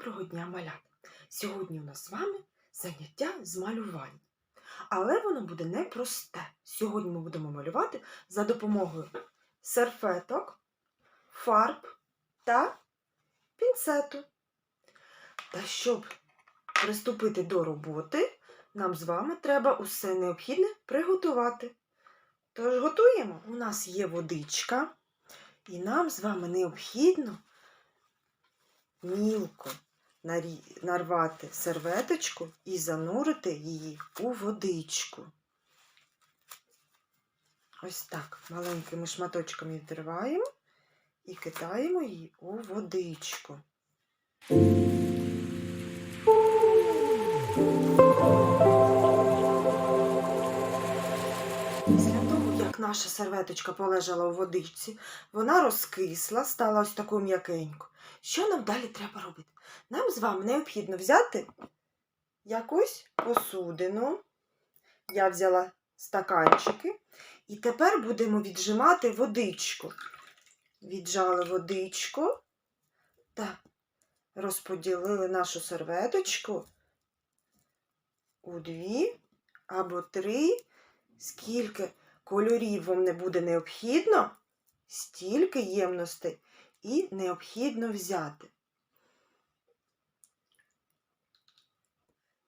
Доброго дня, малята! Сьогодні у нас з вами заняття з малювання. Але воно буде непросте. Сьогодні ми будемо малювати за допомогою серфеток, фарб та пінцету. Та щоб приступити до роботи, нам з вами треба усе необхідне приготувати. Тож готуємо. У нас є водичка, і нам з вами необхідно мілко нарвати серветочку і занурити її у водичку. Ось так маленькими шматочками відриваємо і кидаємо її у водичку. Наша серветочка полежала у водичці, вона розкисла, стала ось такою м'якенькою. Що нам далі треба робити? Нам з вами необхідно взяти якусь посудину. Я взяла стаканчики. І тепер будемо віджимати водичку. Віджали водичку та розподілили нашу серветочку у дві або три. Скільки кольорів вам не буде необхідно, стільки ємностей і необхідно взяти.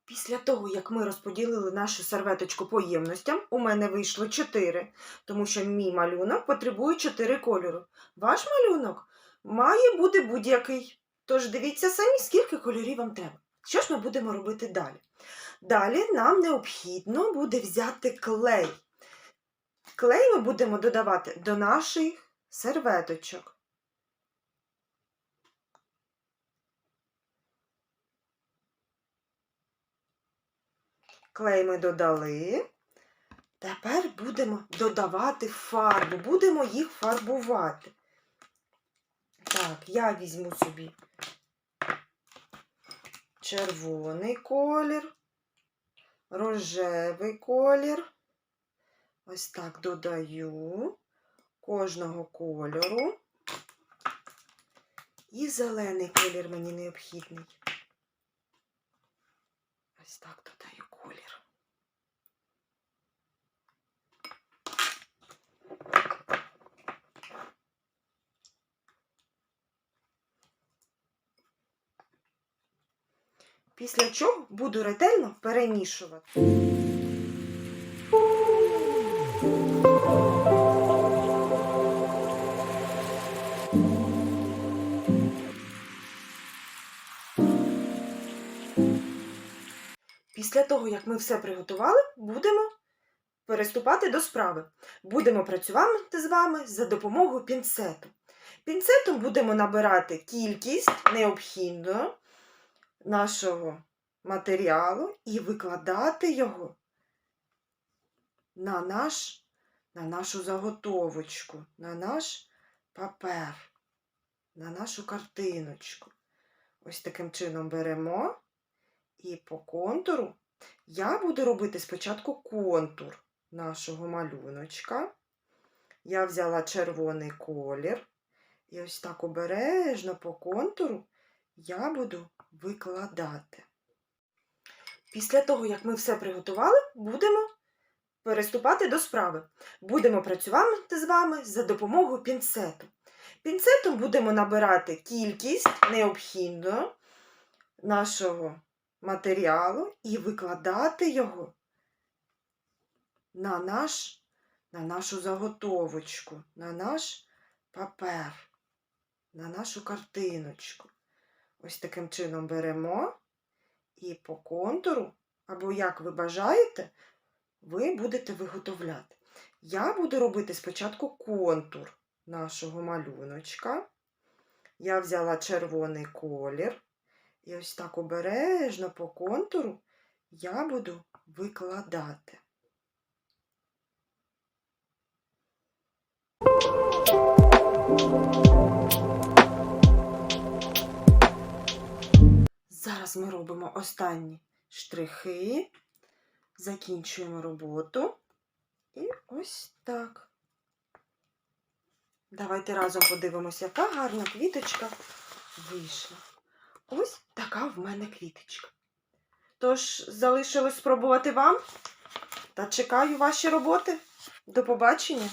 Після того, як ми розподілили нашу серветочку по ємностям, у мене вийшло 4, тому що мій малюнок потребує 4 кольору. Ваш малюнок має бути будь-який. Тож дивіться самі, скільки кольорів вам треба. Що ж ми будемо робити далі? Далі нам необхідно буде взяти клей. Клей ми будемо додавати до наших серветочок. Клей ми додали. Тепер будемо додавати фарбу, будемо їх фарбувати. Так, я візьму собі червоний колір, рожевий колір. Ось так додаю кожного кольору. І зелений колір мені необхідний. Ось так додаю колір. Після чого буду ретельно перемішувати. Після того, як ми все приготували, будемо переступати до справи. Будемо працювати з вами за допомогою пінцету. Пінцетом будемо набирати кількість необхідну нашого матеріалу і викладати його на, наш, на нашу заготовочку, на наш папер, на нашу картиночку. Ось таким чином беремо і по контуру я буду робити спочатку контур нашого малюночка. Я взяла червоний колір. І ось так обережно по контуру я буду викладати. Після того, як ми все приготували, будемо переступати до справи. Будемо працювати з вами за допомогою пінцету. Пінцетом будемо набирати кількість необхідну нашого матеріалу і викладати його на, наш, на нашу заготовочку, на наш папер, на нашу картиночку. Ось таким чином беремо і по контуру, або як ви бажаєте, ви будете виготовляти. Я буду робити спочатку контур нашого малюночка. Я взяла червоний колір. І ось так обережно по контуру я буду викладати. Зараз ми робимо останні штрихи, закінчуємо роботу. І ось так. Давайте разом подивимося, яка гарна квіточка вийшла. ось така в мене квіточка. Тож залишилось спробувати вам та чекаю ваші роботи. До побачення!